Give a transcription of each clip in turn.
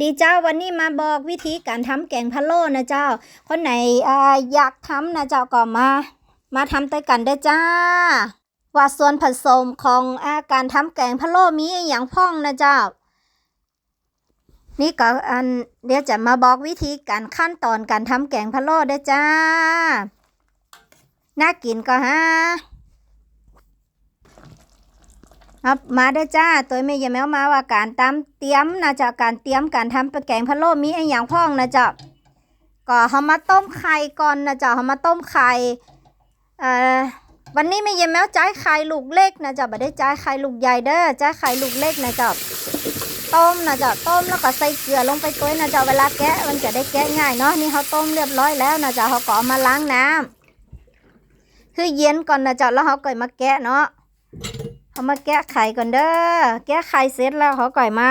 ดีเจ้าวันนี้มาบอกวิธีการทำแกงพะโล้นะเจ้า คนไหนออยากทำนะเจ้าก็มา มาทำด้วยกันเด้จ้า ว่าส่วนผสมของอาการทำแกงพะโล้มีอย่างพ้องนะเจ้า นี่ก็อันเดี๋ยวจะมาบอกวิธีการขั้นตอนการทำแกงพะโล้เด้จ้า น่ากินก็ฮะ ครับมาได้จ้าตัวแม่ยายแมวมาว่าการตามเตรียมนะจ๊ะการเตรียมการทำแกงพะโล้มีไอ้อย่างพ้องนะจ๊ะก็เฮามาต้มไข่ก่อนนะจ๊ะเฮามาต้มไข่เอ่อวันนี้แม่ยายแมวจ่ายไข่ลูกเล็กนะจ๊ะบ่ได้จ่ายไข่ลูกใหญ่เด้อจ่ายไข่ลูกเล็กนะจ๊ะต้มนะจ๊ะต้มแล้วก็ใส่เกลือลงไปตัวนะจ๊ะเวลาแกะมันจะได้แกะง่ายเนาะนี่เขาต้มเรียบร้อยแล้วนะจ๊ะเขาก็เอมาล้างน้ำคือเย็นก่อนนะจ๊ะแล้วเขาก็มาแกะเนาะ เอามาแกะไข่ก่อนเด้อ แกะไข่เสร็จแล้วเขาก่อยมา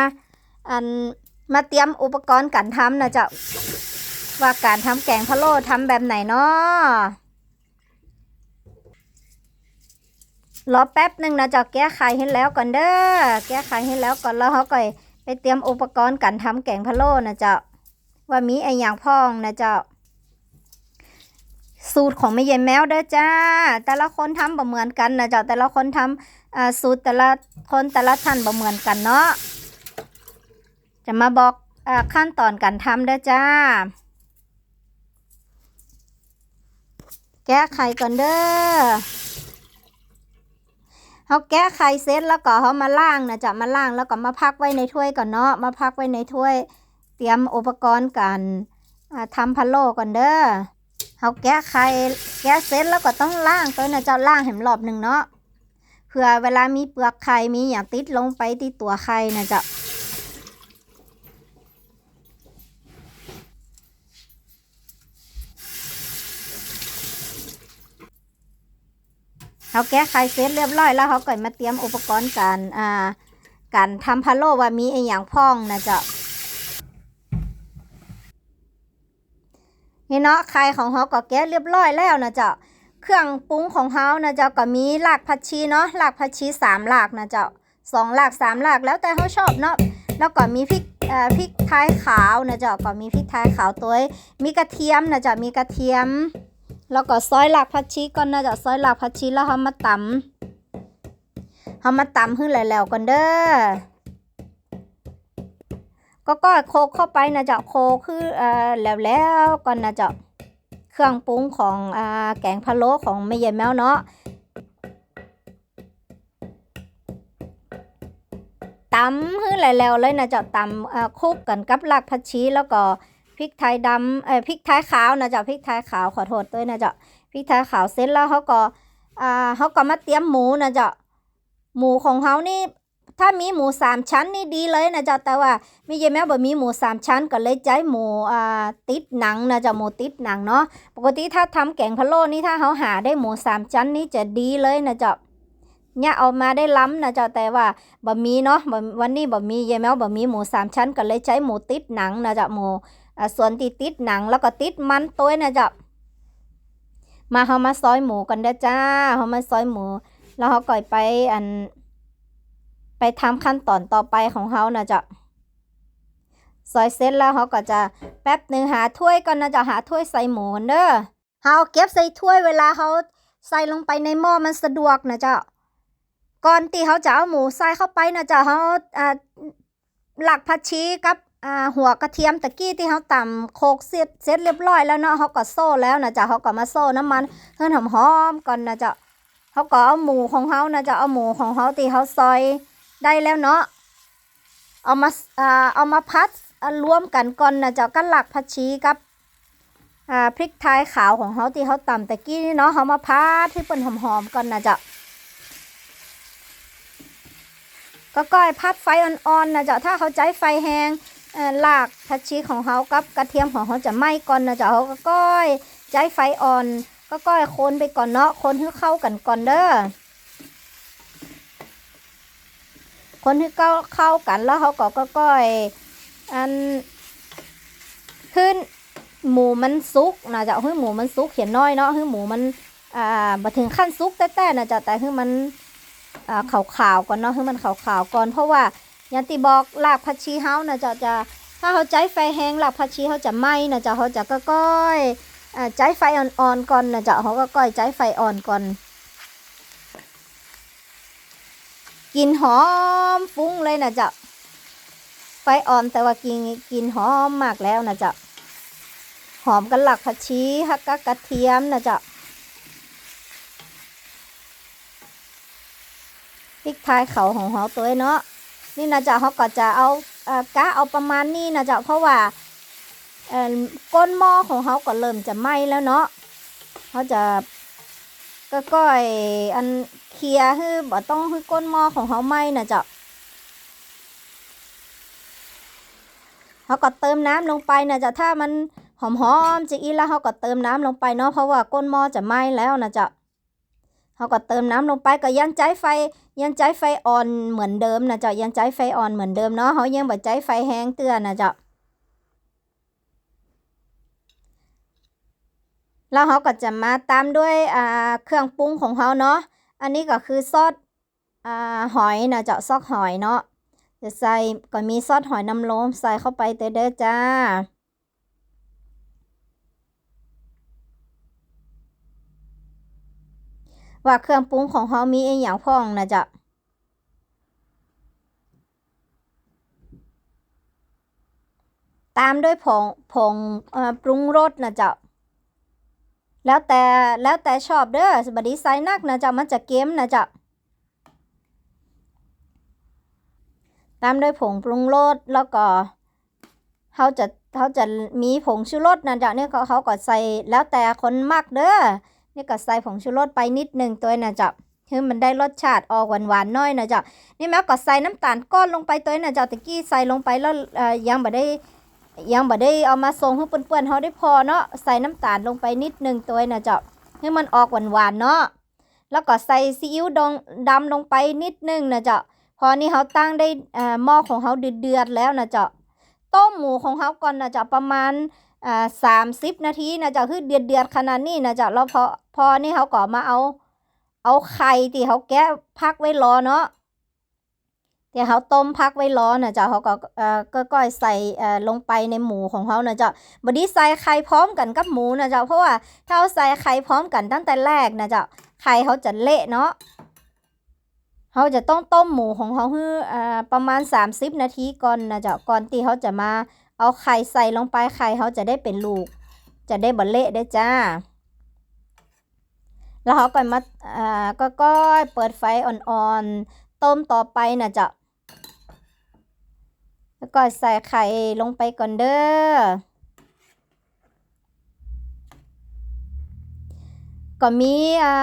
อันมาเตรียมอุปกรณ์การทำนะเจ้าว่าการทำแกงพะโล้ทำแบบไหนเนาะรอแป๊บหนึ่งนะเจ้าแกะไข่ให้แล้วก่อนเด้อ แกะไข่ให้แล้วก่อนแล้วเขาก่อยไปเตรียมอุปกรณ์การทำแกงพะโล้นะเจ้าว่ามีไอ้อย่างพองนะเจ้า สูตรของแม่ยายแมวเด้อจ้า แต่ละคนทำบ่เหมือนกันนะเจ้าแต่ละคนทำอ่าสูตรแต่ละคนแต่ละท่านบ่เหมือนกันเนาะจะมาบอกอขั้นตอนการทำเด้อจ้า แก้ไขก่อนเด้อเขาแก้ไขเสร็จแล้วก็เขามาล่างนะจะมาล่างแล้วก็มาพักไว้ในถ้วยก่อนเนาะมาพักไว้ในถ้วย เตรียมอุปกรณ์การทำพะโล้ก่อนเด้อ เขาแก้ไขแก้เสร็จแล้วก็ต้องล่างตัวนะเจ้าล่างเห็นรอบหนึ่งเนาะเผื่อเวลามีเปลือกไข่มีอย่างติดลงไปที่ตัวไข่นะจ๊ะเขาแก้ไข่เสร็จเรียบร้อยแล้วเขาก็มาเตรียมอุปกรณ์การอ่าการทำพะโล้ว่ามีไออย่างพ้องนะจ๊ะ นี่เนาะไข่ของเขาก็แก้เรียบร้อยแล้วนะจ๊ะเครื่องปรุงของเฮานะเจ้าก็มีรากผักชีเนาะรากผักชีสามรากนะเจ้าสองรากสามรากแล้วแต่เขาชอบเนาะแล้วก็มีพริกเอ่อพริกไทยขาวนะเจ้าก็มีพริกไทยขาวตัวมีกระเทียมนะเจ้ามีกระเทียม แล้วก็ซอยรากผักชีก่อนนะเจ้าซอยรากผักชีแล้วเฮามาตำเฮามาตำให้แล้วๆก่อนเด้อ ก็ก็โคกเข้าไปนะเจ้าโคคือเอ่อแล้วๆก่อนนะเจ้าเครื่องปรุงของอ่าแกงพะโล้ของแม่ยายแมวเนาะตำให้แล้วเลยนะเจ้าตำอ่าคุกกันกับรากผักชีแล้วก็พริกไทยดำเอ้ยพริกไทยขาวนะเจ้าพริกไทยขาวขอโทษด้วยนะเจ้าพริกไทยขาวเสร็จแล้วเขาก็อ่าเขาก็มาเตรียมหมูนะเจ้าหมูของเขานี่ ถ้ามีหมูสามชั้นนี่ดีเลยนะเจ้าแต่ว่ามีเยแมวบ่มีหมูสามชั้นก็เลยใจหมูอ่าติดหนังนะจ๊ะหมูติดหนังเนาะปกติถ้าทำแกงพะโล้นี่ถ้าเขาหาได้หมูสามชั้นนี่จะดีเลยนะจ๊ะเนี่ยเอามาได้ล้ำนะจ๊ะแต่ว่าบ่มีเนาะวันนี้บ่มีเยแมวบ่มีหมูสามชั้นก็เลยใช้หมูติดหนังนะจ๊ะหมูอ่าส่วนที่ติดหนังแล้วก็ติดมันตัวนะจ๊ะมาเฮามาซอยหมูกันเด้อจ้าเฮามาซอยหมู แล้วเขาก่อยไปอัน ไปทำขั้นตอนต่อไปของเขานะจ๊ะซอยเสร็จแล้วเขาก็จะแป๊บหนึ่งหาถ้วยก่อนนะจะหาถ้วยใส่หมูเด้อเขาเก็บใส่ถ้วยเวลาเขาใส่ลงไปในหม้อมันสะดวกนะจ้าก่อนที่เขาจะเอาหมูใส่เข้าไปนะจ้าเขาอ่าหลักผักชีกับอ่าหัวกระเทียมตะกี้ที่เขาตำโคกเสร็จเสร็จเรียบร้อยแล้วเนาะเขาก็โซ่แล้วนะจ๊ะเขาก็มาโซ่น้ำมันเพื่อนหอมก่อนนะจ๊ะเขาก็เอาหมูของเขานะจ๊ะเอาหมูของเขาที่เขาซอย ได้แล้วเนาะเอามาอ่าเอามาพัดรวมกันก่อนนะเจ้าก็หลักผักชีกับอ่าพริกไทยขาวของเขาที่เขาตำตะกี้นี่เนาะเขามาพัดให้เป็นหอมๆก่อนนะเจ้าก็ก้อยพัดไฟอ่อนๆนะเจ้าถ้าเขาใจไฟแห้งอ่อหลากผักชีของเขากับกระเทียมของเขาจะไหม้ก่อนนะเจ้าเขาก็ก้อยใจไฟอ่อน ก็ก้อยคนไปก่อนเนาะคนให้เข้ากันก่อนเด้อ คนให้เข้าเข้ากันแล้วเขาก็ก้อยอันขึ้นหมูมันสุกนะจะให้หมูมันสุกเขียนน้อยเนาะให้หมูมันอ่ามาถึงขั้นสุกแต่ๆนะจะแต่ให้มันอ่าขาวๆก่อนเนาะให้มันขาวๆก่อนเพราะว่าย่างที่บอกรากผักชีเฮานะจะจะถ้าเขาใจไฟแห้งหลักผักชีเขาจะไหม้นะจ้าเขาจะก็ก้อยอ่าใจไฟอ่อนๆก่อนนะจ้าเขาก็ก้อยใจไฟอ่อนก่อน กลินหอมฟุ้งเลยนะเจ้าไฟอ่อนแต่ว่ากินกินหอมมากแล้วนะเจ้าหอมกันหลักผักชีฮักกะกระเทียมนะเจ้าพริกไทยเขาของเขาตัวเนาะนี่นะเจ้าเขาก็จะเอาเออกะเอาประมาณนี้นะเจ้าเพราะว่าเออก้นหม้อของเขาก็เริ่มจะไหม้แล้วเนาะเขาจะก็ก้อยอัน เคลียร์ให้บ่ต้องให้ก้นหม้อของเขาไหม้นะเจ้าเขาก็เติมน้ำลงไปนะจ้าถ้ามันหอมๆจะอีแล้วเขาก็เติมน้ำลงไปเนาะเพราะว่าก้นหม้อจะไหม้แล้วนะจ้าเขาก็เติมน้ำลงไปก็ยังใจไฟยังใจไฟอ่อนเหมือนเดิมนะจ้ายังใจไฟอ่อนเหมือนเดิมเนาะเขายังบ่ใจไฟแห้งเตือนนะจ้าแล้วเขาก็จะมาตามด้วยอ่าเครื่องปรุงของเขาเนาะ อันนี้ก็คือซอสอ่าหอยนะเจ้าซอกหอยเนาะจะใส่ก็มีซอสหอยนางรมใส่เข้าไปเด้อเด้อจ้าว่าเครื่องปรุงของเขามีอหย่างพ้องนะจ๊ะตามด้วยผงผงปรุงรสนะจ๊ะ แล้วแต่แล้วแต่ชอบเด้อบดนีใส่นักนะจ๊ะมันจะเค็มนะจ๊ะตามด้วยผงปรุงรสแล้วก็เขาจะเขาจะมีผงชูรสนะจ๊ะเนี่ยเขาเขาก็ใส่แล้วแต่คนมักเด้อนี่ก็ใส่ผงชูรสไปนิดนึงตัวนะจ๊ะคือมันได้รสชาติออกหวานๆหน้อยนะจ๊ะนี่แม่ก็ใส่น้ำตาลก้อนลงไปตัวนะจ๊ะตะกี้ใส่ลงไปแล้วเอ่อยังบ่ได้ ยังบ่ได้เอามาส่งให้เปื้อนๆเขาได้พอเนาะใส่น้ำตาลลงไปนิดหนึ่งตัวนะจ๊ะให้มันออกหวานๆเนาะแล้วก็ใส่ซีอิ๊วดองดำลงไปนิดหนึ่งนะจ๊ะพอนี่เขาตั้งได้อ่อหม้อของเขาเดือดแล้วนะจ๊ะต้มหมูของเขาก่อนนะจ๊ะประมาณอ่าสามสิบนาทีนะจ๊ะคือเดือดเดือดขนาดนี้นะจ๊ะแล้วพอพอนี่เขาก็มาเอา เอาไข่ที่เขาแกะพักไว้รอเนาะ ที่เขาต้มพักไว้ร้อนนะจ๊ะเขาก็เอ่อก็ก้อยใส่เอ่อลงไปในหมูของเขานะจ๊ะบดนีใส่ไข่พร้อมกันกับหมูนะจ๊ะเพราะว่าถ้าเขาใส่ไข่พร้อมกันตั้งแต่แรกนะจ๊ะไข่เขาจะเละเนาะเขาจะต้องต้มหมูของเขาให้อ่าประมาณ 30 นาทีก่อนนะจ๊ะก่อนที่เขาจะมาเอาไข่ใส่ลงไปไข่เขาจะได้เป็นลูก จะได้บะเละได้จ้า แล้วเขาก็มาอ่าก็ก็เปิดไฟอ่อนๆต้มต่อไปนะจ๊ะ แล้วก็ใส่ไข่ลงไปก่อนเด้อ ก็มีอ่า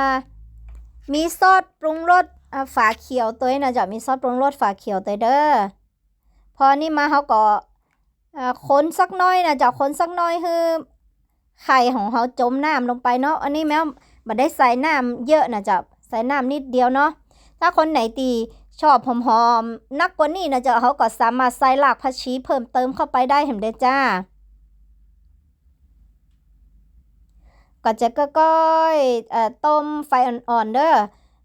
มีซอสปรุงรสอ่าฝาเขียวตัวนะจ๊ะมีซอสปรุงรสฝาเขียวตัวเด้อ พอนี่มาเขาก็อ่าคนสักน้อยนะจะคนสักน้อยคือไข่ของเขาจมน้ำลงไปเนาะ อันนี้แม้มาได้ใส่น้ำเยอะนะจะใส่น้ำนิดเดียวเนาะ ถ้าคนไหนตี ชอบหอมๆนักกว่านี้นะจะเขาก็สามารถใส่รากผักชีเพิ่มเติมเข้าไปได้เห็นเด้จ้าก็จะก็ๆเอ่อต้มไฟอ่อนๆเด้อ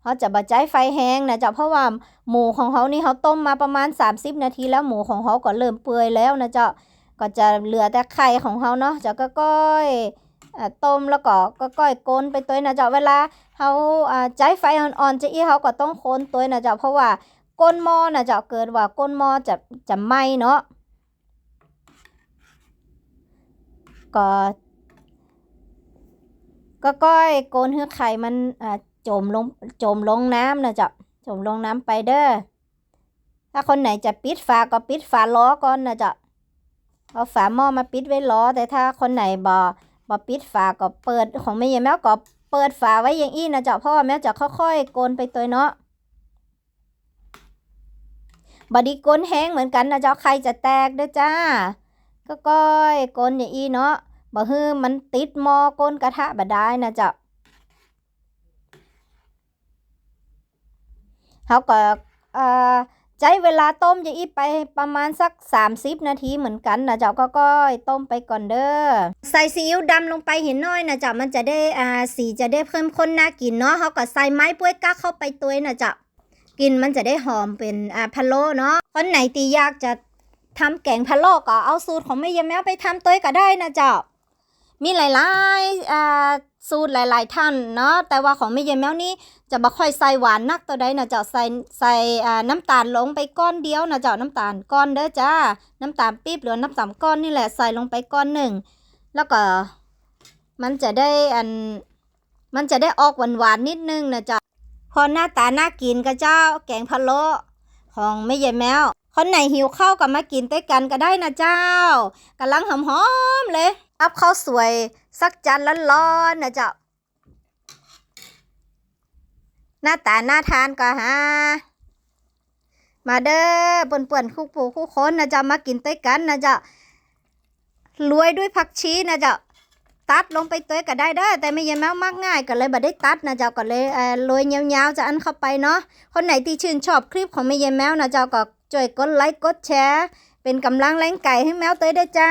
เขาจะบ่ใจไฟแห้งนะจ๊ะเพราะว่าหมูของเขานี่เขาต้มมาประมาณ 30 นาทีแล้วหมูของเขาก็เริ่มเปื่อยแล้วนะจ๊ะก็จะเหลือแต่ไข่ของเขาเนาะจะก็ก้อยอ่อ ต้มแล้วก็ก็ก้อยโกนไปตัวนะจ๊ะเวลาเขาใจไฟอ่อนๆจะอีเขาก็ต้องโคนตัวนะจ๊ะเพราะว่าก้นหม้อนะจ๊ะเกิดว่าก้นหม้อจะจะไหม้เนาะก็ก็ก้อยโกนให้ไข่มันจมลงจมลงน้ำนะจ๊ะจมลงน้ำไปเด้อถ้าคนไหนจะปิดฝาก็ปิดฝาล้อก่อนนะจ๊ะเอาฝาหม้อมาปิดไว้ล้อแต่ถ้าคนไหนบ่ บปิดฝาก็เปิดของแม่ยายแมวก็เปิดฝาไว้อย่างอี้นะจ๊ะเพราะว่าแมวจะค่อยๆโกนไปตัวเนาะบไดีโกนแห้งเหมือนกันนะจ๊ะไข่จะแตกเด้อจ้า ก็ก้อยโกนอย่างอี้เนาะบ่ฮือมันติดม้อก้นกระทะบ่ได้นะจ๊ะเขาก็เอ่อ ใช้เวลาต้มยาอีไปประมาณสัก 30 นาทีเหมือนกันนะจ๊ะก็ก้อยต้มไปก่อนเด้อใส่ซีอิ๊วดำลงไปเห็นน้อยนะจ๊ะมันจะได้อ่าสีจะได้เพิ่มข้นน่ากินเนาะเขาก็ใส่ไม้ป้วยกักเข้าไปตัวนะจ๊ะกลินมันจะได้หอมเป็นอ่าพะโล้เนาะคนไหนตียากจะทำแกงพะโล้ก็เอาสูตรของแม่ยายแมวไปทำตัวก็ได้นะเจ้า มีหลายๆอ่าสูตรหลาย ๆ ท่านเนาะแต่ว่าของแม่ยายแมวนี่จะบ่ค่อยใส่หวานนักตัวใดนะเจ้าใส่ใส่อ่าน้ำตาลลงไปก้อนเดียวนะเจ้าน้ำตาลก้อนเด้อจ้าน้ำตาลปี๊บหรือน้ำตาลก้อนนี่แหละใส่ลงไปก้อนหนึ่งแล้วก็มันจะได้อันมันจะได้ออกหวานๆนิดนึงนะเจ้าพอหน้าตาน่ากินก็เจ้าแกงพะโล้ของแม่ยายแมว คนไหนหิวข้าวก็มากินด้วยกันก็ได้นะเจ้ากำลังหอมๆเลยอัพข้าวสวยสักจานร้อนๆนะเจ้าหน้าตาหน่าทานก็ฮะมาเด้อเป่วนๆคู่ปู่คู่คนนะจ้ามากินด้วยกันนะจ้ารวยด้วยผักชีนะจ้าตัดลงไปตัวก็ได้เด้อแต่ไม่เยายแมวมักง่ายก็เลยบ่ได้ตัดนะเจ้าก็เลยเอ่อโรยยาวๆจะอันเข้าไปเนาะคนไหนที่ชื่นชอบคลิปของแม่เยายแมวนะเจ้าก็ ช่วยกดไลค์กดแชร์ เป็นกำลังแรงไก่ให้แมวเตยได้จ้า